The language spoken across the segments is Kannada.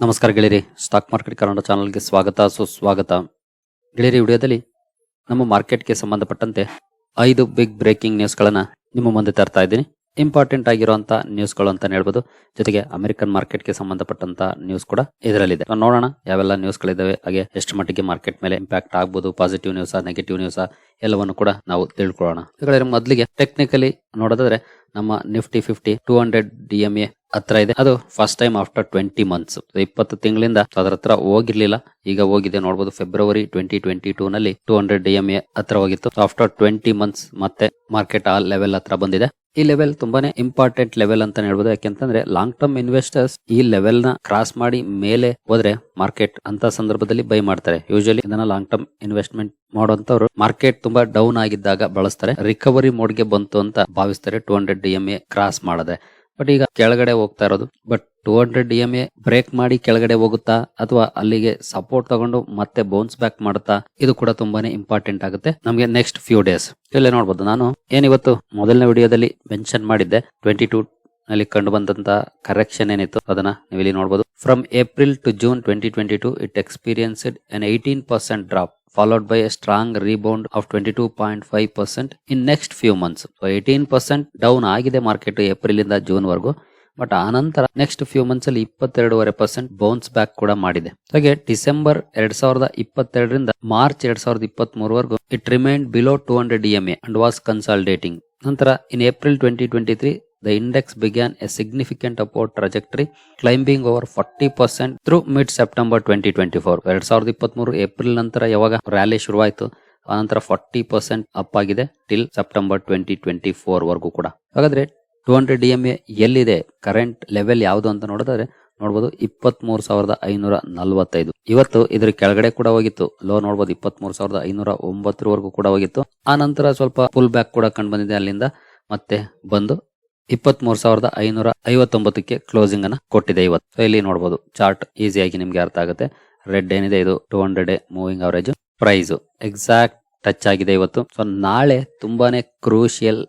ನಮಸ್ಕಾರ ಗೆಳೆಯರಿ. ಸ್ಟಾಕ್ ಮಾರ್ಕೆಟ್ ಕನ್ನಡ ಚಾನಲ್ಗೆ ಸ್ವಾಗತ, ಸುಸ್ವಾಗತ. ಗೆಳೆಯರಿ ವಿಡಿಯೋದಲ್ಲಿ ನಮ್ಮ ಮಾರ್ಕೆಟ್ಗೆ ಸಂಬಂಧಪಟ್ಟಂತೆ ಐದು ಬಿಗ್ ಬ್ರೇಕಿಂಗ್ ನ್ಯೂಸ್ಗಳನ್ನ ನಿಮ್ಮ ಮುಂದೆ ತರ್ತಾ ಇದ್ದೀನಿ. ಇಂಪಾರ್ಟೆಂಟ್ ಆಗಿರುವಂತಹ ನ್ಯೂಸ್ಗಳು ಅಂತ ಹೇಳ್ಬೋದು. ಜೊತೆಗೆ ಅಮೆರಿಕನ್ ಮಾರ್ಕೆಟ್ಗೆ ಸಂಬಂಧಪಟ್ಟಂತ ನ್ಯೂಸ್ ಕೂಡ ಇದರಲ್ಲಿದೆ. ನೋಡೋಣ, ಯಾವೆಲ್ಲ ನ್ಯೂಸ್ಗಳಿದ್ದಾವೆ ಹಾಗೆ ಎಷ್ಟು ಮಟ್ಟಿಗೆ ಮಾರ್ಕೆಟ್ ಮೇಲೆ ಇಂಪ್ಯಾಕ್ಟ್ ಆಗ್ಬೋದು ಪಾಸಿಟಿವ್ ನ್ಯೂಸ್ ನೆಗೆಟಿವ್ ನ್ಯೂಸ್ ಎಲ್ಲವನ್ನು ಕೂಡ ನಾವು ತಿಳ್ಕೊಳ್ಳೋಣ. ಮೊದಲಿಗೆ ಟೆಕ್ನಿಕಲಿ ನೋಡೋದಾದ್ರೆ ನಮ್ಮ Nifty fifty two hundred D ಹತ್ರ ಇದೆ. ಅದು first time after twenty months ಇಪ್ಪತ್ತು ತಿಂಗಳಿಂದ ಅದ್ರ ಹತ್ರ ಹೋಗಿರ್ಲಿಲ್ಲ. ಈಗ ಹೋಗಿದೆ ನೋಡಬಹುದು ಫೆಬ್ರವರಿ ಟ್ವೆಂಟಿ ಟ್ವೆಂಟಿ ಟೂ ನಲ್ಲಿ two hundred D M A ಹತ್ರ ಹೋಗಿತ್ತು. ಆಫ್ಟರ್ ಟ್ವೆಂಟಿ ಮಂತ್ಸ್ ಮತ್ತೆ ಮಾರ್ಕೆಟ್ ಆ ಲೆವೆಲ್ ಹತ್ರ ಬಂದಿದೆ. ಈ ಲೆವೆಲ್ ತುಂಬಾನೇ ಇಂಪಾರ್ಟೆಂಟ್ ಲೆವೆಲ್ ಅಂತ ಹೇಳ್ಬೋದು. ಯಾಕೆಂತಂದ್ರೆ ಲಾಂಗ್ ಟರ್ಮ್ ಇನ್ವೆಸ್ಟರ್ಸ್ ಈ ಲೆವೆಲ್ನ ಕ್ರಾಸ್ ಮಾಡಿ ಮೇಲೆ ಹೋದ್ರೆ ಮಾರ್ಕೆಟ್ ಅಂತ ಸಂದರ್ಭದಲ್ಲಿ ಬೈ ಮಾಡ್ತಾರೆ. ಯೂಶಲಿ ಇದನ್ನ ಲಾಂಗ್ ಟರ್ಮ್ ಇನ್ವೆಸ್ಟ್ಮೆಂಟ್ ಮಾಡುವಂತವ್ರು ಮಾರ್ಕೆಟ್ ತುಂಬಾ ಡೌನ್ ಆಗಿದ್ದಾಗ ಬಳಸ್ತಾರೆ. ರಿಕವರಿ ಮೋಡ್ಗೆ ಬಂತು ಅಂತ ಭಾವಿಸ್ತಾರೆ two hundred D M cross ಮಾಡದೆ. ಬಟ್ ಈಗ ಕೆಳಗಡೆ ಹೋಗ್ತಾ ಇರೋದು. But two hundred D break ಮಾಡಿ ಕೆಳಗಡೆ ಹೋಗುತ್ತಾ ಅಥವಾ ಅಲ್ಲಿಗೆ ಸಪೋರ್ಟ್ ತಗೊಂಡು ಮತ್ತೆ ಬೌನ್ಸ್ ಬ್ಯಾಕ್ ಮಾಡುತ್ತಾ, ಇದು ಕೂಡ ತುಂಬಾನೇ ಇಂಪಾರ್ಟೆಂಟ್ ಆಗುತ್ತೆ. ನಮಗೆ ನೆಕ್ಸ್ಟ್ ಫ್ಯೂ ಡೇಸ್ ಇಲ್ಲೇ ನೋಡ್ಬೋದು. ನಾನು ಏನಿವತ್ತು ಮೊದಲನೇ ವಿಡಿಯೋದಲ್ಲಿ ಮೆನ್ಷನ್ ಮಾಡಿದ್ದೆ. ಟ್ವೆಂಟಿ ಟೂ ನಲ್ಲಿ ಕಂಡು ಬಂದಂತ ಕರೆಕ್ಷನ್ ಏನಿತ್ತು ಅದನ್ನ ನೀವು ಇಲ್ಲಿ ನೋಡಬಹುದು from April to June twenty twenty two it experienced an eighteen percent drop followed by a strong rebound of 22.5% in next few months. So 18% down ಆಗಿದೆ ಮಾರ್ಕೆಟ್ ಏಪ್ರಿಲ್ ಇಂದ ಜೂನ್ ವರೆಗೂ ಬಟ್ ಆನಂತರ ನಂತರ ನೆಕ್ಸ್ಟ್ ಫ್ಯೂ ಮಂತ್ಸ್ ಅಲ್ಲಿ ಇಪ್ಪತ್ತೆರಡೂವರೆ ಪರ್ಸೆಂಟ್ ಬೌನ್ಸ್ ಬ್ಯಾಕ್ ಕೂಡ ಮಾಡಿದೆ. ಹಾಗೆ ಡಿಸೆಂಬರ್ ಎರಡ್ ಸಾವಿರದ ಇಪ್ಪತ್ತೆರಡರಿಂದ ಮಾರ್ಚ್ ಎರಡ್ ಸಾವಿರದ ಇಪ್ಪತ್ತ್ ಮೂರವರೆಗೂ it remain below two hundred DMA and was consolidating ನಂತರ in April twenty twenty three the index began a significant upward trajectory, climbing over 40% through mid September 2024. ಎರಡ್ ಸಾವಿರದ ಇಪ್ಪತ್ಮೂರು ಏಪ್ರಿಲ್ ನಂತರ ಯಾವಾಗ ರ್ಯಾಲಿ ಶುರುವಾಯಿತು ಆನಂತರ ಫಾರ್ಟಿ ಪರ್ಸೆಂಟ್ ಅಪ್ ಆಗಿದೆ till September twenty twenty four ವರೆಗೂ ಕೂಡ. ಹಾಗಾದ್ರೆ two hundred D M A ಎಲ್ಲಿದೆ? ಕರೆಂಟ್ ಲೆವೆಲ್ ಯಾವುದು ಅಂತ ನೋಡಿದ್ರೆ ನೋಡಬಹುದು ಇಪ್ಪತ್ತ್ ಮೂರು ಸಾವಿರದ ಐನೂರ ನಲವತ್ತೈದು. ಇವತ್ತು ಇದ್ರ ಕೆಳಗಡೆ ಕೂಡ ಹೋಗಿತ್ತು. ಲೋ ನೋಡಬಹುದು ಇಪ್ಪತ್ತ್ ಮೂರು ಸಾವಿರದ ಐನೂರ ಒಂಬತ್ತರವರೆಗೂ ಕೂಡ ಹೋಗಿತ್ತು. ಆ ನಂತರ ಸ್ವಲ್ಪ ಫುಲ್ ಬ್ಯಾಕ್ ಕೂಡ ಕಂಡು ಬಂದಿದೆ ಅಲ್ಲಿಂದ. ಮತ್ತೆ ಬಂದು ಇಪ್ಪತ್ತ್ ಮೂರ್ ಸಾವಿರದ ಐನೂರ ಐವತ್ತೊಂಬತ್ತಕ್ಕೆ ಕ್ಲೋಸಿಂಗ್ ಅನ್ನ ಕೊಟ್ಟಿದೆ ಇವತ್ತು. ಇಲ್ಲಿ ನೋಡಬಹುದು ಚಾರ್ಟ್ ಈಸಿಯಾಗಿ ನಿಮ್ಗೆ ಅರ್ಥ ಆಗುತ್ತೆ. ರೆಡ್ ಏನಿದೆ, ಇದು two hundred moving average price exact touch ಆಗಿದೆ ಇವತ್ತು. ಸೊ ನಾಳೆ ತುಂಬಾನೇ ಕ್ರೂಷಿಯಲ್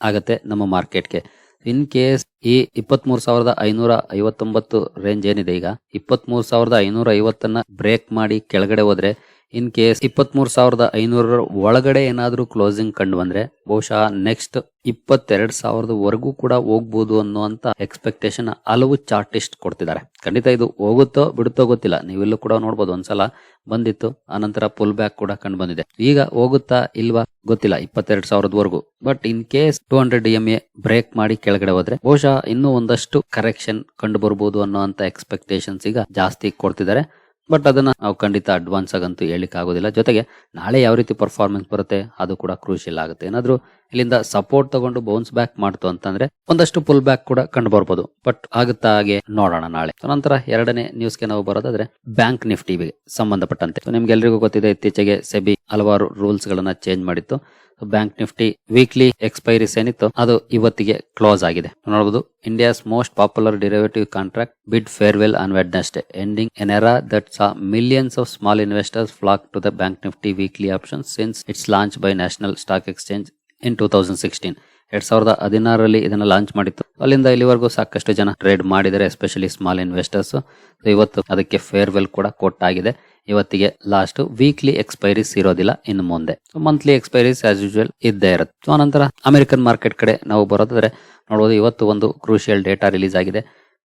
ಆಗತ್ತೆ ನಮ್ಮ ಮಾರ್ಕೆಟ್ಗೆ ಇನ್ ಕೇಸ್ ಈ ಇಪ್ಪತ್ತ್ ಮೂರ್ ಸಾವಿರದ ಐನೂರ ಐವತ್ತೊಂಬತ್ತು ರೇಂಜ್ ಏನಿದೆ ಈಗ ಇಪ್ಪತ್ತ್ ಸಾವಿರದ ಐನೂರ ಐವತ್ತನ್ನ ಬ್ರೇಕ್ ಮಾಡಿ ಕೆಳಗಡೆ ಹೋದ್ರೆ ಇನ್ ಕೇಸ್ ಇಪ್ಪತ್ತ್ ಮೂರ್ ಸಾವಿರದ ಐನೂರ ಒಳಗಡೆ ಏನಾದರೂ ಕ್ಲೋಸಿಂಗ್ ಕಂಡು ಬಂದ್ರೆ ಬಹುಶಃ ನೆಕ್ಸ್ಟ್ ಇಪ್ಪತ್ತೆರಡ್ ಸಾವಿರದ ವರೆಗೂ ಕೂಡ ಹೋಗ್ಬೋದು ಅನ್ನುವಂತ ಎಕ್ಸ್ಪೆಕ್ಟೇಷನ್ ಹಲವು ಚಾರ್ಟಿಸ್ಟ್ ಕೊಡ್ತಿದ್ದಾರೆ. ಖಂಡಿತ ಇದು ಹೋಗುತ್ತೋ ಬಿಡುತ್ತೋ ಗೊತ್ತಿಲ್ಲ. ನೀವೆಲ್ಲೂ ಕೂಡ ನೋಡ್ಬೋದು. ಒಂದ್ಸಲ ಬಂದಿತ್ತು, ಆನಂತರ ಪುಲ್ ಬ್ಯಾಕ್ ಕೂಡ ಕಂಡು ಬಂದಿದೆ. ಈಗ ಹೋಗುತ್ತಾ ಇಲ್ವಾ ಗೊತ್ತಿಲ್ಲ, ಇಪ್ಪತ್ತೆರಡು ಸಾವಿರದವರೆಗೂ. But in case two hundred M A break ಮಾಡಿ ಕೆಳಗಡೆ ಹೋದ್ರೆ ಬಹುಶಃ ಇನ್ನೂ ಒಂದಷ್ಟು ಕರೆಕ್ಷನ್ ಕಂಡು ಬರ್ಬೋದು ಅನ್ನುವಂತ ಎಕ್ಸ್ಪೆಕ್ಟೇಷನ್ಸ್ ಈಗ ಜಾಸ್ತಿ ಕೊಡ್ತಿದ್ದಾರೆ. ಬಟ್ ಅದನ್ನ ನಾವು ಖಂಡಿತ ಅಡ್ವಾನ್ಸ್ ಆಗಂತೂ ಹೇಳಿಕ್ ಆಗೋದಿಲ್ಲ ಜೊತೆಗೆ ನಾಳೆ ಯಾವ ರೀತಿ ಪರ್ಫಾರ್ಮೆನ್ಸ್ ಬರುತ್ತೆ ಅದು ಕೂಡ ಕ್ರೂಷಿಯಲ್ ಆಗುತ್ತೆ. ಏನಾದ್ರೂ ಇಲ್ಲಿಂದ ಸಪೋರ್ಟ್ ತಗೊಂಡು ಬೌನ್ಸ್ ಬ್ಯಾಕ್ ಮಾಡ್ತು ಅಂತಂದ್ರೆ ಒಂದಷ್ಟು ಪುಲ್ ಬ್ಯಾಕ್ ಕೂಡ ಕಂಡು ಬರ್ಬೋದು. ಬಟ್ ಆಗುತ್ತಾ ಹಾಗೆ ನೋಡೋಣ ನಾಳೆ. ನಂತರ ಎರಡನೇ ನ್ಯೂಸ್ಗೆ ನಾವು ಬರೋದಾದ್ರೆ ಬ್ಯಾಂಕ್ ನಿಫ್ಟಿಗೆ ಸಂಬಂಧಪಟ್ಟಂತೆ. ನಿಮ್ಗೆ ನಿಮ್ಗೆಲ್ರಿಗೂ ಗೊತ್ತಿದೆ, ಇತ್ತೀಚೆಗೆ ಸೆಬಿ ಹಲವಾರು ರೂಲ್ಸ್ ಗಳನ್ನ ಚೇಂಜ್ ಮಾಡಿತ್ತು. ಬ್ಯಾಂಕ್ ನಿಫ್ಟಿ ವೀಕ್ಲಿ ಎಕ್ಸ್ಪೈರಿಸ್ ಏನಿತ್ತು ಅದು ಇವತ್ತಿಗೆ ಕ್ಲೋಸ್ ಆಗಿದೆ. ನೋಡಬಹುದು India's most popular derivative contract bid farewell on Wednesday ending an era that saw millions of small investors flock to the Bank Nifty weekly option since its launch by National Stock Exchange in two thousand sixteen ಎರಡ್ ಸಾವಿರದ ಹದಿನಾರರಲ್ಲಿ ಇದನ್ನ ಲಾಂಚ್ ಮಾಡಿತ್ತು. ಅಲ್ಲಿಂದ ಇಲ್ಲಿವರೆಗೂ ಸಾಕಷ್ಟು ಜನ ಟ್ರೇಡ್ ಮಾಡಿದರೆ ಎಸ್ಪೆಷಲಿ ಸ್ಮಾಲ್ ಇನ್ವೆಸ್ಟರ್ಸ್ ಇವತ್ತು ಅದಕ್ಕೆ ಫೇರ್ವೆಲ್ ಕೂಡ ಕೊಟ್ಟಾಗಿದೆ ಇವತ್ತಿಗೆ ಲಾಸ್ಟ್ ವೀಕ್ಲಿ ಎಕ್ಸ್ಪೈರೀಸ್ ಇರೋದಿಲ್ಲ, ಇನ್ನು ಮುಂದೆ. ಮಂತ್ಲಿ ಎಕ್ಸ್ಪೈರೀಸ್ ಆಸ್ ಯೂಶುವಲ್ ಇದ್ದೇ ಇರುತ್ತೆ. ಸೊ ಆನಂತರ ಅಮೆರಿಕನ್ ಮಾರ್ಕೆಟ್ ಕಡೆ ನಾವು ಬರೋದಾದ್ರೆ ನೋಡಬಹುದು ಇವತ್ತು ಒಂದು ಕ್ರೂಷಿಯಲ್ ಡೇಟಾ ರಿಲೀಸ್ ಆಗಿದೆ.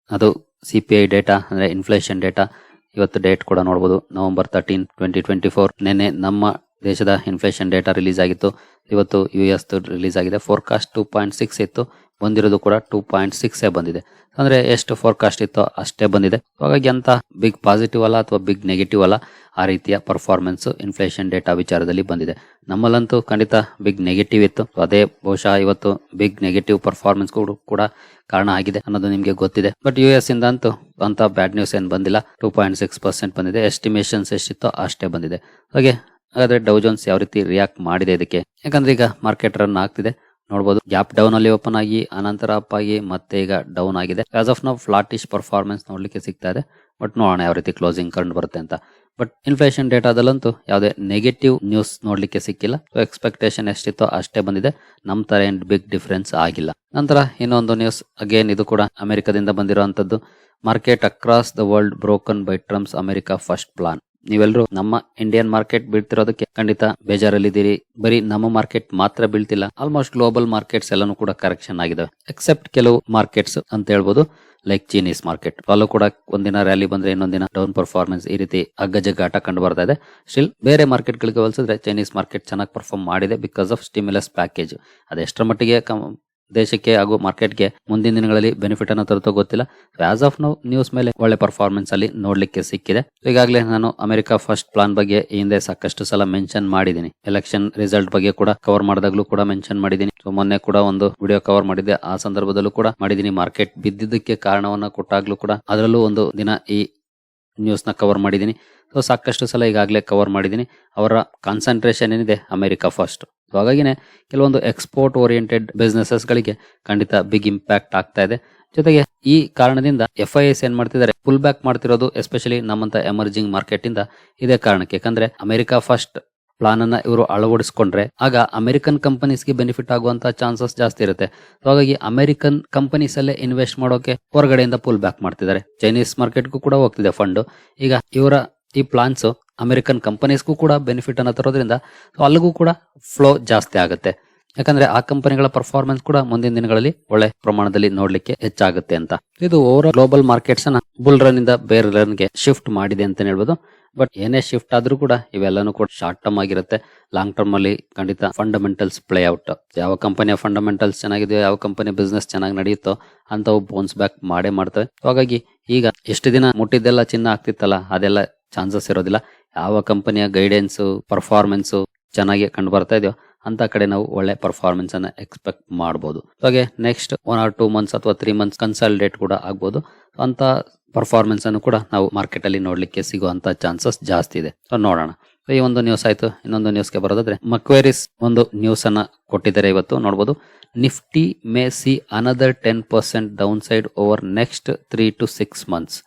ಅದು ಸಿ ಪಿ ಐ ಡೇಟಾ ಅಂದ್ರೆ ಇನ್ಫ್ಲೇಷನ್ ಡೇಟಾ ಇವತ್ತು ಡೇಟ್ ಕೂಡ ನೋಡಬಹುದು November thirteen twenty twenty four ನಿನ್ನೆ ನಮ್ಮ ದೇಶದ ಇನ್ಫ್ಲೇಷನ್ ಡೇಟಾ ರಿಲೀಸ್ ಆಗಿತ್ತು. ಇವತ್ತು ಯು ಎಸ್ ರಿಲೀಸ್ ಆಗಿದೆ. ಫೋರ್ಕಾಸ್ಟ್ ಟೂ ಪಾಯಿಂಟ್ ಸಿಕ್ಸ್ ಇತ್ತು. ಬಂದಿರೋದು ಕೂಡ ಟೂ ಪಾಯಿಂಟ್ ಸಿಕ್ಸ್ ಬಂದಿದೆ. ಅಂದ್ರೆ ಎಷ್ಟು ಫೋರ್ಕಾಸ್ಟ್ ಇತ್ತೋ ಅಷ್ಟೇ ಬಂದಿದೆ. ಹಾಗಾಗಿ ಅಂತ ಬಿಗ್ ಪಾಸಿಟಿವ್ ಅಲ್ಲ ಅಥವಾ ಬಿಗ್ ನೆಗೆಟಿವ್ ಅಲ್ಲ, ಆ ರೀತಿಯ ಪರ್ಫಾರ್ಮೆನ್ಸ್ ಇನ್ಫ್ಲೇಷನ್ ಡೇಟಾ ವಿಚಾರದಲ್ಲಿ ಬಂದಿದೆ. ನಮ್ಮಲ್ಲಂತೂ ಖಂಡಿತ ಬಿಗ್ ನೆಗೆಟಿವ್ ಇತ್ತು. ಅದೇ ಬಹುಶಃ ಇವತ್ತು ಬಿಗ್ ನೆಗೆಟಿವ್ ಪರ್ಫಾರ್ಮೆನ್ಸ್ ಕೂಡ ಕಾರಣ ಆಗಿದೆ ಅನ್ನೋದು ನಿಮಗೆ ಗೊತ್ತಿದೆ. ಬಟ್ ಯು ಎಸ್ ಇಂದ ಅಂತೂ ಅಂತ ಬ್ಯಾಡ್ ನ್ಯೂಸ್ ಏನು ಬಂದಿಲ್ಲ. ಟೂ ಪಾಯಿಂಟ್ ಸಿಕ್ಸ್ ಪರ್ಸೆಂಟ್ ಬಂದಿದೆ. ಎಸ್ಟಿಮೇಷನ್ಸ್ ಎಷ್ಟಿತ್ತೋ ಅಷ್ಟೇ ಬಂದಿದೆ. ಹಾಗೆ ಹಾಗಾದ್ರೆ ಡೌ ಜೋನ್ಸ್ ಯಾವ ರೀತಿ ರಿಯಾಕ್ಟ್ ಮಾಡಿದೆ ಇದಕ್ಕೆ? ಯಾಕಂದ್ರೆ ಈಗ ಮಾರ್ಕೆಟ್ ರನ್ ಆಗ್ತಿದೆ. ನೋಡಬಹುದು ಗ್ಯಾಪ್ ಡೌನ್ ಅಲ್ಲಿ ಓಪನ್ ಆಗಿ, ಅನಂತರ ಅಪ್ ಆಗಿ, ಮತ್ತೆ ಈಗ ಡೌನ್ ಆಗಿದೆ. ಆಸ್ ಆಫ್ ನಾವು ಫ್ಲಾಟಿಶ್ ಪರ್ಫಾರ್ಮೆನ್ಸ್ ನೋಡ್ಲಿಕ್ಕೆ ಸಿಗ್ತಾ ಇದೆ. ಬಟ್ ನೋಡೋಣ ಯಾವ ರೀತಿ ಕ್ಲೋಸಿಂಗ್ ಕಂಡು ಬರುತ್ತೆ ಅಂತ. ಬಟ್ ಇನ್ಫ್ಲೇಷನ್ ಡೇಟಾದಲ್ಲಂತೂ ಯಾವುದೇ ನೆಗೆಟಿವ್ ನ್ಯೂಸ್ ನೋಡ್ಲಿಕ್ಕೆ ಸಿಕ್ಕಿಲ್ಲ. ಸೊ ಎಕ್ಸ್ಪೆಕ್ಟೇಷನ್ ಎಷ್ಟಿತ್ತೋ ಅಷ್ಟೇ ಬಂದಿದೆ. ನಮ್ ತರ ಏನ್ ಬಿಗ್ ಡಿಫರೆನ್ಸ್ ಆಗಿಲ್ಲ. ನಂತರ ಇನ್ನೊಂದು ನ್ಯೂಸ್ ಅಗೇನ್ ಇದು ಕೂಡ ಅಮೆರಿಕದಿಂದ ಬಂದಿರುವಂತದ್ದು. Market across the world broken by Trump's America first plan ನೀವೆಲ್ಲರೂ ನಮ್ಮ ಇಂಡಿಯನ್ ಮಾರ್ಕೆಟ್ ಬೀಳ್ತಿರೋದಕ್ಕೆ ಖಂಡಿತ ಬೇಜಾರಲ್ಲಿದ್ದೀರಿ. ಬರೀ ನಮ್ಮ ಮಾರ್ಕೆಟ್ ಮಾತ್ರ ಬೀಳ್ತಿಲ್ಲ ಆಲ್ಮೋಸ್ಟ್ ಗ್ಲೋಬಲ್ ಮಾರ್ಕೆಟ್ಸ್ ಎಲ್ಲಾನು ಕೂಡ ಕರೆಕ್ಷನ್ ಆಗಿದೆ ಎಕ್ಸೆಪ್ಟ್ ಕೆಲವು ಮಾರ್ಕೆಟ್ಸ್ ಅಂತ ಹೇಳ್ಬೋದು ಲೈಕ್ ಚೀನೀಸ್ ಮಾರ್ಕೆಟ್ ಅಲ್ಲೂ ಕೂಡ ಒಂದಿನ ರ್ಯಾಲಿ ಬಂದ್ರೆ ಇನ್ನೊಂದಿನ ಡೌನ್ ಪರ್ಫಾರ್ಮೆನ್ಸ್ ಈ ರೀತಿ ಅಗ್ಗಜಗ್ಗಾಟ ಕಂಡು ಬರ್ತಾ ಇದೆ. ಸ್ಟಿಲ್ ಬೇರೆ ಮಾರ್ಕೆಟ್ ಗಳಿಗೆ ಹೋಲಿಸಿದ್ರೆ ಚೈನೀಸ್ ಮಾರ್ಕೆಟ್ ಚೆನ್ನಾಗಿ ಪರ್ಫಾರ್ಮ್ ಮಾಡಿದೆ ಬಿಕಾಸ್ ಆಫ್ ಸ್ಟಿಮ್ಯುಲಸ್ ಪ್ಯಾಕೇಜ್ ಅದೆಷ್ಟರ ಮಟ್ಟಿಗೆ ದೇಶಕ್ಕೆ ಹಾಗೂ ಮಾರ್ಕೆಟ್ಗೆ ಮುಂದಿನ ದಿನಗಳಲ್ಲಿ ಬೆನಿಫಿಟ್ ಅನ್ನು ತರುತ್ತೋ ಗೊತ್ತಿಲ್ಲ. ಆಸ್ ಆಫ್ ನೌ ನ್ಯೂಸ್ ಮೇಲೆ ಒಳ್ಳೆ ಪರ್ಫಾರ್ಮೆನ್ಸ್ ಅಲ್ಲಿ ನೋಡ್ಲಿಕ್ಕೆ ಸಿಕ್ಕಿದೆ. ಈಗಾಗಲೇ ನಾನು ಅಮೆರಿಕ ಫಸ್ಟ್ ಪ್ಲಾನ್ ಬಗ್ಗೆ ಈ ಹಿಂದೆ ಸಾಕಷ್ಟು ಸಲ ಮೆನ್ಷನ್ ಮಾಡಿದ್ದೀನಿ. ಎಲೆಕ್ಷನ್ ರಿಸಲ್ಟ್ ಬಗ್ಗೆ ಕೂಡ ಕವರ್ ಮಾಡಿದಾಗಲೂ ಕೂಡ ಮೆನ್ಷನ್ ಮಾಡಿದ್ದೀನಿ. ಸೊ ಮೊನ್ನೆ ಕೂಡ ಒಂದು ವಿಡಿಯೋ ಕವರ್ ಮಾಡಿದ್ದೆ. ಆ ಸಂದರ್ಭದಲ್ಲೂ ಕೂಡ ಮಾಡಿದ್ದೀನಿ. ಮಾರ್ಕೆಟ್ ಬಿದ್ದಿದ್ದಕ್ಕೆ ಕಾರಣವನ್ನ ಕೊಟ್ಟಾಗ್ಲೂ ಕೂಡ ಅದರಲ್ಲೂ ಒಂದು ದಿನ ಈ ನ್ಯೂಸ್ನ ಕವರ್ ಮಾಡಿದ್ದೀನಿ. ಸೊ ಸಾಕಷ್ಟು ಸಲ ಈಗಾಗಲೇ ಕವರ್ ಮಾಡಿದ್ದೀನಿ. ಅವರ ಕಾನ್ಸಂಟ್ರೇಷನ್ ಏನಿದೆ? ಅಮೆರಿಕ ಫಸ್ಟ್ ಸೊ ಹಾಗಾಗಿನೇ ಕೆಲವೊಂದು ಎಕ್ಸ್ಪೋರ್ಟ್ ಓರಿಯೆಂಟೆಡ್ ಬಿಸ್ನೆಸಸ್ ಗಳಿಗೆ ಖಂಡಿತ ಬಿಗ್ ಇಂಪ್ಯಾಕ್ಟ್ ಆಗ್ತಾ ಇದೆ. ಜೊತೆಗೆ ಈ ಕಾರಣದಿಂದ ಎಫ್ ಐ ಎಸ್ ಏನ್ ಮಾಡ್ತಿದ್ದಾರೆ? ಪುಲ್ ಬ್ಯಾಕ್ ಮಾಡ್ತಿರೋದು ಎಸ್ಪೆಷಲಿ ನಮ್ಮಂತ ಎಮರ್ಜಿಂಗ್ ಮಾರ್ಕೆಟ್ ಇಂದ ಇದೇ ಕಾರಣಕ್ಕೆ. ಯಾಕಂದ್ರೆ ಅಮೆರಿಕ ಫಸ್ಟ್ ಪ್ಲಾನ್ ಅನ್ನ ಇವರು ಅಳವಡಿಸಿಕೊಂಡ್ರೆ, ಆಗ ಅಮೆರಿಕನ್ ಕಂಪನೀಸ್ಗೆ ಬೆನಿಫಿಟ್ ಆಗುವಂತ ಚಾನ್ಸಸ್ ಜಾಸ್ತಿ ಇರುತ್ತೆ. ಹಾಗಾಗಿ ಅಮೆರಿಕನ್ ಕಂಪನೀಸ್ ಅಲ್ಲೇ ಇನ್ವೆಸ್ಟ್ ಮಾಡೋಕೆ ಹೊರಗಡೆಯಿಂದ ಪುಲ್ ಬ್ಯಾಕ್ ಮಾಡ್ತಿದ್ದಾರೆ. ಚೈನೀಸ್ ಮಾರ್ಕೆಟ್ಗೂ ಕೂಡ ಹೋಗ್ತಿದೆ ಫಂಡ್ ಈಗ ಇವರ ಈ ಪ್ಲಾನ್ಸ್ ಅಮೆರಿಕನ್ ಕಂಪನೀಸ್ಗೂ ಕೂಡ ಬೆನಿಫಿಟ್ ಅನ್ನ ತರೋದ್ರಿಂದ ಅಲ್ಲಿಗೂ ಕೂಡ ಫ್ಲೋ ಜಾಸ್ತಿ ಆಗುತ್ತೆ. ಯಾಕಂದ್ರೆ ಆ ಕಂಪನಿಗಳ ಪರ್ಫಾರ್ಮೆನ್ಸ್ ಕೂಡ ಮುಂದಿನ ದಿನಗಳಲ್ಲಿ ಒಳ್ಳೆ ಪ್ರಮಾಣದಲ್ಲಿ ನೋಡ್ಲಿಕ್ಕೆ ಹೆಚ್ಚಾಗುತ್ತೆ ಅಂತ. ಇದು ಓವರ್ ಗ್ಲೋಬಲ್ ಮಾರ್ಕೆಟ್ಸ್ ಅನ್ನ ಬುಲ್ ರನ್ ಇಂದ ಬೇರೆ ರನ್ಗೆ ಶಿಫ್ಟ್ ಮಾಡಿದೆ ಅಂತ ಹೇಳ್ಬೋದು. ಬಟ್ ಏನೇ ಶಿಫ್ಟ್ ಆದ್ರೂ ಕೂಡ ಇವೆಲ್ಲನೂ ಕೂಡ ಶಾರ್ಟ್ ಟರ್ಮ್ ಆಗಿರುತ್ತೆ. ಲಾಂಗ್ ಟರ್ಮ್ ಅಲ್ಲಿ ಖಂಡಿತ ಫಂಡಮೆಂಟಲ್ಸ್ ಪ್ಲೇ ಔಟ್ ಯಾವ ಕಂಪನಿಯ ಫಂಡಮೆಂಟಲ್ಸ್ ಚೆನ್ನಾಗಿದೆಯೋ, ಯಾವ ಕಂಪನಿ ಬಿಸ್ನೆಸ್ ಚೆನ್ನಾಗಿ ನಡೆಯುತ್ತೋ ಅಂತವು ಬೌನ್ಸ್ ಬ್ಯಾಕ್ ಮಾಡೇ ಮಾಡ್ತವೆ. ಹಾಗಾಗಿ ಈಗ ಎಷ್ಟು ದಿನ ಮುಟ್ಟಿದ್ದೆಲ್ಲ ಚಿನ್ನ ಆಗ್ತಿತ್ತಲ್ಲ, ಅದೆಲ್ಲ ಚಾನ್ಸಸ್ ಇರೋದಿಲ್ಲ. ಯಾವ ಕಂಪನಿಯ ಗೈಡೆನ್ಸು ಪರ್ಫಾರ್ಮೆನ್ಸು ಚೆನ್ನಾಗಿ ಕಂಡು ಬರ್ತಾ ಇದೆಯೋ ಅಂತ ಕಡೆ ನಾವು ಒಳ್ಳೆ ಪರ್ಫಾರ್ಮೆನ್ಸ್ ಅನ್ನ ಎಕ್ಸ್ಪೆಕ್ಟ್ ಮಾಡಬಹುದು ಹಾಗೆ next one or two months ಅಥವಾ ತ್ರೀ ಮಂತ್ಸ್ ಕನ್ಸಲ್ಟೇಟ್ ಕೂಡ ಆಗ್ಬೋದು. ಅಂತ ಪರ್ಫಾರ್ಮೆನ್ಸ್ ಅನ್ನು ಕೂಡ ನಾವು ಮಾರ್ಕೆಟ್ ಅಲ್ಲಿ ನೋಡ್ಲಿಕ್ಕೆ ಸಿಗುವಂತ ಚಾನ್ಸಸ್ ಜಾಸ್ತಿ ಇದೆ. ಸೊ ನೋಡೋಣ. ಈ ಒಂದು ನ್ಯೂಸ್ ಆಯ್ತು. ಇನ್ನೊಂದು ನ್ಯೂಸ್ಗೆ ಬರೋದಾದ್ರೆ ಮಕ್ವೇರಿಸ್ ಒಂದು ನ್ಯೂಸ್ ಅನ್ನ ಕೊಟ್ಟಿದ್ದಾರೆ ಇವತ್ತು. ನೋಡಬಹುದು Nifty may see another ten percent downside over next three to six months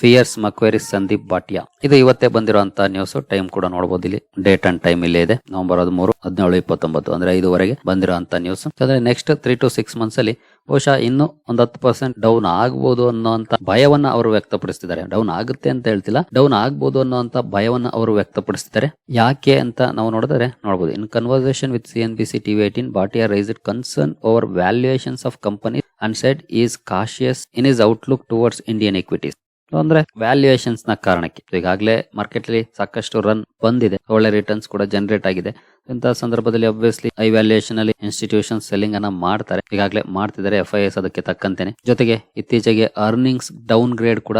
fears Macquarie Sandeep Bhatia ಇದು ಇವತ್ತೇ ಬಂದಿರುವಂತಹ ನ್ಯೂಸ್ ಟೈಮ್ ಕೂಡ ನೋಡಬಹುದು ಇಲ್ಲಿ. ಡೇಟ್ ಅಂಡ್ ಟೈಮ್ ಇಲ್ಲೇ ಇದೆ. ನವೆಂಬರ್ ಹದಿಮೂರು, ಹದಿನೇಳು, ಇಪ್ಪತ್ತೊಂಬತ್ತು, ಅಂದ್ರೆ ಐದುವರೆಗೆ ಬಂದಿರುವಂತ ನ್ಯೂಸ್ ಅಂದ್ರೆ next three to six months ಅಲ್ಲಿ ಬಹುಶಃ ಇನ್ನು ಒಂದ್ ಹತ್ತು ಪರ್ಸೆಂಟ್ ಡೌನ್ ಆಗಬಹುದು ಅನ್ನೋಂತ ಭಯವನ್ನ ಅವರು ವ್ಯಕ್ತಪಡಿಸ್ತಿದ್ದಾರೆ. ಡೌನ್ ಆಗುತ್ತೆ ಅಂತ ಹೇಳ್ತಿಲ್ಲ. ಡೌನ್ ಆಗ್ಬೋದು ಅನ್ನೋಂತ ಭಯವನ್ನ ಅವರು ವ್ಯಕ್ತಪಡಿಸ್ತಿದ್ದಾರೆ. ಯಾಕೆ ಅಂತ ನಾವು ನೋಡಿದ್ರೆ ನೋಡಬಹುದು in conversation with C N B C TV eighteen Bhatia raised concern over valuations of company and said is cautious in his outlook towards Indian equities ಅಂದ್ರೆ ವ್ಯಾಲ್ಯೂಯೇಷನ್ಸ್ನ ಕಾರಣಕ್ಕೆ. ಈಗಾಗಲೇ ಮಾರ್ಕೆಟ್ ಅಲ್ಲಿ ಸಾಕಷ್ಟು ರನ್ ಬಂದಿದೆ. ಒಳ್ಳೆ ರಿಟರ್ನ್ಸ್ ಕೂಡ ಜನರೇಟ್ ಆಗಿದೆ. ಇಂತಹ ಸಂದರ್ಭದಲ್ಲಿ ಅಬ್ವಿಯಸ್ಲಿ ಐ ವ್ಯಾಲ್ಯೂಯೇಷನ್ ಅಲ್ಲಿ ಇನ್ಸ್ಟಿಟ್ಯೂಷನ್ ಸೆಲ್ಲಿಂಗ್ ಅನ್ನ ಮಾಡ್ತಾರೆ. ಈಗಾಗಲೇ ಮಾಡ್ತಿದ್ದಾರೆ ಎಫ್ ಐ ಎಸ್ ಅದಕ್ಕೆ ತಕ್ಕಂತೇನೆ. ಜೊತೆಗೆ ಇತ್ತೀಚೆಗೆ ಅರ್ನಿಂಗ್ಸ್ ಡೌನ್ ಗ್ರೇಡ್ ಕೂಡ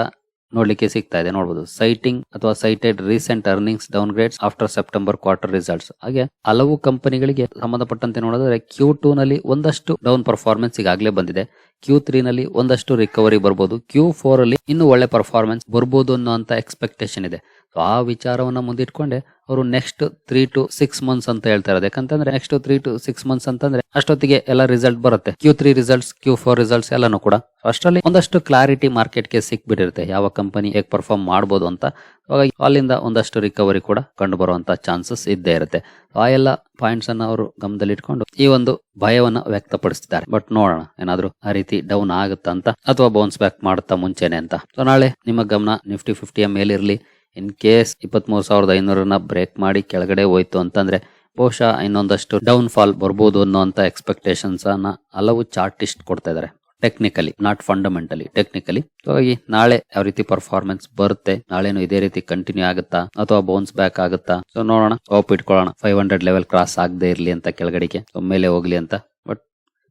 ನೋಡ್ಲಿಕ್ಕೆ ಸಿಗ್ತಾ ಇದೆ ನೋಡಬಹುದು citing or cited recent earnings downgrades after September quarter results ಹಾಗೆ ಹಲವು ಕಂಪನಿಗಳಿಗೆ ಸಂಬಂಧಪಟ್ಟಂತೆ ನೋಡಿದ್ರೆ ಕ್ಯೂ ಟೂ ನಲ್ಲಿ ಒಂದಷ್ಟು ಡೌನ್ ಪರ್ಫಾರ್ಮೆನ್ಸ್ ಈಗಾಗಲೇ ಬಂದಿದೆ. ಕ್ಯೂ ತ್ರೀ ನಲ್ಲಿ ಒಂದಷ್ಟು ರಿಕವರಿ ಬರಬಹುದು ಕ್ಯೂ ಫೋರ್ ಅಲ್ಲಿ ಇನ್ನೂ ಒಳ್ಳೆ ಪರ್ಫಾರ್ಮೆನ್ಸ್ ಬರ್ಬೋದು ಅನ್ನುವಂತ ಎಕ್ಸ್ಪೆಕ್ಟೇಷನ್ ಇದೆ. So ಆ ವಿಚಾರವನ್ನು ಮುಂದಿಟ್ಕೊಂಡೆ. ಅವರು next three to six months ಅಂತ ಹೇಳ್ತಾ ಯಾಕಂತಂದ್ರೆ next three to six months ಅಂತಂದ್ರೆ ಅಷ್ಟೊತ್ತಿಗೆ ಎಲ್ಲ ರಿಸಲ್ಟ್ ಬರುತ್ತೆ. Q three results Q four results ಎಲ್ಲಾನು ಕೂಡ. ಅಷ್ಟರಲ್ಲಿ ಒಂದಷ್ಟು ಕ್ಲಾರಿಟಿ ಮಾರ್ಕೆಟ್ಗೆ ಸಿಕ್ಬಿಟ್ಟಿರುತ್ತೆ ಯಾವ ಕಂಪನಿ ಹೇಗೆ ಪರ್ಫಾರ್ಮ್ ಮಾಡ್ಬೋದು ಅಂತ. ಹಾಗಾಗಿ ಅಲ್ಲಿಂದ ಒಂದಷ್ಟು ರಿಕವರಿ ಕೂಡ ಕಂಡು ಬರುವಂತ ಚಾನ್ಸಸ್ ಇದ್ದೇ ಇರುತ್ತೆ. ಆ ಎಲ್ಲ ಪಾಯಿಂಟ್ಸ್ ಅನ್ನ ಅವರು ಗಮನದಲ್ಲಿಟ್ಕೊಂಡು ಈ ಒಂದು ಭಯವನ್ನ ವ್ಯಕ್ತಪಡಿಸ್ತಿದ್ದಾರೆ. ಬಟ್ ನೋಡೋಣ, ಏನಾದ್ರು ಆ ರೀತಿ ಡೌನ್ ಆಗುತ್ತಾ ಅಂತ ಅಥವಾ ಬೌನ್ಸ್ ಬ್ಯಾಕ್ ಮಾಡುತ್ತಾ ಮುಂಚೆನೆ ಅಂತ. ಸೊ ನಾಳೆ ನಿಮ್ಮ ಗಮನ ನಿಫ್ಟಿ ಫಿಫ್ಟಿಯ ಮೇಲಿರಲಿ. ಇನ್ ಕೇಸ್ ಇಪ್ಪತ್ಮೂರು ಸಾವಿರದ ಐನೂರನ್ನ ಬ್ರೇಕ್ ಮಾಡಿ ಕೆಳಗಡೆ ಹೋಯ್ತು ಅಂತಂದ್ರೆ ಬಹುಶಃ ಇನ್ನೊಂದಷ್ಟು ಡೌನ್ ಫಾಲ್ ಬರ್ಬೋದು ಅನ್ನೋಂತ ಎಕ್ಸ್ಪೆಕ್ಟೇಷನ್ಸ್ ಅನ್ನ ಹಲವು ಚಾರ್ಟಿಸ್ಟ್ ಕೊಡ್ತಾ ಇದಾರೆ ಟೆಕ್ನಿಕಲಿ, ನಾಟ್ ಫಂಡಮೆಂಟಲಿ, ಟೆಕ್ನಿಕಲಿ. ಹಾಗಾಗಿ ನಾಳೆ ಯಾವ ರೀತಿ ಪರ್ಫಾರ್ಮೆನ್ಸ್ ಬರುತ್ತೆ, ನಾಳೆನು ಇದೇ ರೀತಿ ಕಂಟಿನ್ಯೂ ಆಗುತ್ತಾ ಅಥವಾ ಬೌನ್ಸ್ ಬ್ಯಾಕ್ ಆಗುತ್ತಾ? ಸೊ ನೋಡೋಣ ಹೋಪ್ ಇಟ್ಕೊಳ್ಳೋಣ. ಫೈವ್ ಹಂಡ್ರೆಡ್ ಲೆವೆಲ್ ಕ್ರಾಸ್ ಆಗದೆ ಇರಲಿ ಅಂತ ಕೆಳಗಡೆಗೆ. ಮೇಲೆ ಹೋಗ್ಲಿ ಅಂತ. ಬಟ್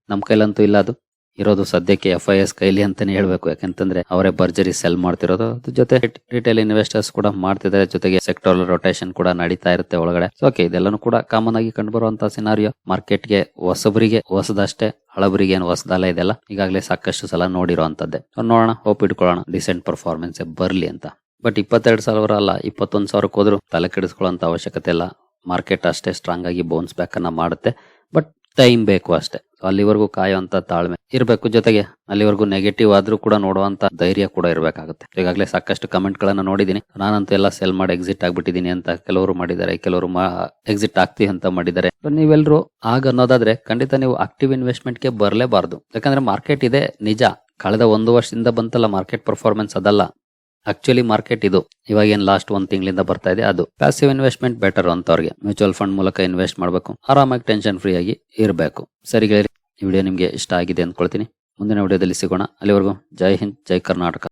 ನಮ್ಮ ಕೈಲಂತೂ ಇಲ್ಲ ಅದು. ಇರೋದು ಸದ್ಯಕ್ಕೆ ಎಫ್ ಐ ಎಸ್ ಕೈಲಿ ಅಂತಾನೆ ಹೇಳ್ಬೇಕು. ಯಾಕಂತಂದ್ರೆ ಅವರೇ ಭರ್ಜರಿ ಸೆಲ್ ಮಾಡ್ತಿರೋದು. ಅದ್ರ ಜೊತೆ ರಿಟೇಲ್ ಇನ್ವೆಸ್ಟರ್ಸ್ ಕೂಡ ಮಾಡ್ತಿದ್ದಾರೆ. ಜೊತೆಗೆ ಸೆಕ್ಟರ್ ರೊಟೇಷನ್ ಕೂಡ ನಡೀತಾ ಇರುತ್ತೆ ಒಳಗಡೆ. ಓಕೆ ಇದೆಲ್ಲನೂ ಕೂಡ ಕಾಮನ್ ಆಗಿ ಕಂಡು ಬರುವಂತಹ ಸಿನಾರಿಯೋ ಮಾರ್ಕೆಟ್ಗೆ ಹೊಸಬರಿಗೆ ಹೊಸದಷ್ಟೇ, ಹಳಬರಿಗೆ ಏನು ಹೊಸದಲ್ಲ ಇದೆಲ್ಲ. ಈಗಾಗಲೇ ಸಾಕಷ್ಟು ಸಲ ನೋಡಿರುವಂತದ್ದೇ. So, ನೋಡೋಣ ಹೋಪ್ ಇಟ್ಕೊಳ್ಳೋಣ. ಡಿಸೆಂಟ್ ಪರ್ಫಾರ್ಮೆನ್ಸ್ ಬರ್ಲಿ ಅಂತ. ಬಟ್ ಇಪ್ಪತ್ತೆರಡು ಸಾವಿರ ಅಲ್ಲ, ಇಪ್ಪತ್ತೊಂದು ಸಾವಿರಕ್ಕೆ ಹೋದ್ರು ತಲೆ ಕೆಡಿಸ್ಕೊಳ್ಳೋಂಥ ಅವಶ್ಯಕತೆ ಇಲ್ಲ. ಮಾರ್ಕೆಟ್ ಅಷ್ಟೇ ಸ್ಟ್ರಾಂಗ್ ಆಗಿ ಬೌನ್ಸ್ ಬ್ಯಾಕ್ ಅನ್ನ ಮಾಡುತ್ತೆ. ಬಟ್ ಟೈಮ್ ಬೇಕು ಅಷ್ಟೇ. ಅಲ್ಲಿವರೆಗೂ ಕಾಯುವಂತ ತಾಳ್ಮೆ ಇರಬೇಕು. ಜೊತೆಗೆ ಅಲ್ಲಿವರೆಗೂ ನೆಗೆಟಿವ್ ಆದ್ರೂ ಕೂಡ ನೋಡುವಂತ ಧೈರ್ಯ ಕೂಡ ಇರಬೇಕಾಗುತ್ತೆ. ಈಗಾಗಲೇ ಸಾಕಷ್ಟು ಕಮೆಂಟ್ ಗಳನ್ನ ನೋಡಿದೀನಿ ನಾನಂತೂ ಎಲ್ಲ ಸೆಲ್ ಮಾಡಿ ಎಕ್ಸಿಟ್ ಆಗ್ಬಿಟ್ಟಿದೀನಿ ಅಂತ ಕೆಲವರು ಮಾಡಿದ್ದಾರೆ. ಕೆಲವರು ಎಕ್ಸಿಟ್ ಆಗ್ತೀವಿ ಅಂತ ಮಾಡಿದ್ದಾರೆ. ನೀವೆಲ್ಲರೂ ಆಗ ಅನ್ನೋದಾದ್ರೆ ಖಂಡಿತ ನೀವು ಆಕ್ಟಿವ್ ಇನ್ವೆಸ್ಟ್ಮೆಂಟ್ಗೆ ಬರಲೇಬಾರದು. ಯಾಕಂದ್ರೆ ಮಾರ್ಕೆಟ್ ಇದೆ, ನಿಜ. ಕಳೆದ ಒಂದು ವರ್ಷದಿಂದ ಬಂತಲ್ಲ ಮಾರ್ಕೆಟ್ ಪರ್ಫಾರ್ಮೆನ್ಸ್ ಅದಲ್ಲ. ಆಕ್ಚುಲಿ ಮಾರ್ಕೆಟ್ ಇದು. ಇವಾಗ ಏನ್ ಲಾಸ್ಟ್ ಒಂದ್ ತಿಂಗಳಿಂದ ಬರ್ತಾ ಇದೆ, ಅದು. ಪ್ಯಾಸಿವ್ ಇನ್ವೆಸ್ಟ್ಮೆಂಟ್ ಬೆಟರ್ ಅಂತವ್ರಿಗೆ. ಮ್ಯೂಚುವಲ್ ಫಂಡ್ ಮೂಲಕ ಇನ್ವೆಸ್ಟ್ ಮಾಡಬೇಕು. ಆರಾಮಾಗಿ ಟೆನ್ಷನ್ ಫ್ರೀ ಆಗಿ ಇರಬೇಕು. ಸರಿ ಗೆಳೆಯರಿ, ಈ ವಿಡಿಯೋ ನಿಮ್ಗೆ ಇಷ್ಟ ಆಗಿದೆ ಅಂದ್ಕೊಳ್ತೀನಿ. ಮುಂದಿನ ವಿಡಿಯೋದಲ್ಲಿ ಸಿಗೋಣ. ಅಲ್ಲಿವರೆಗೂ ಜೈ ಹಿಂದ್, ಜೈ ಕರ್ನಾಟಕ.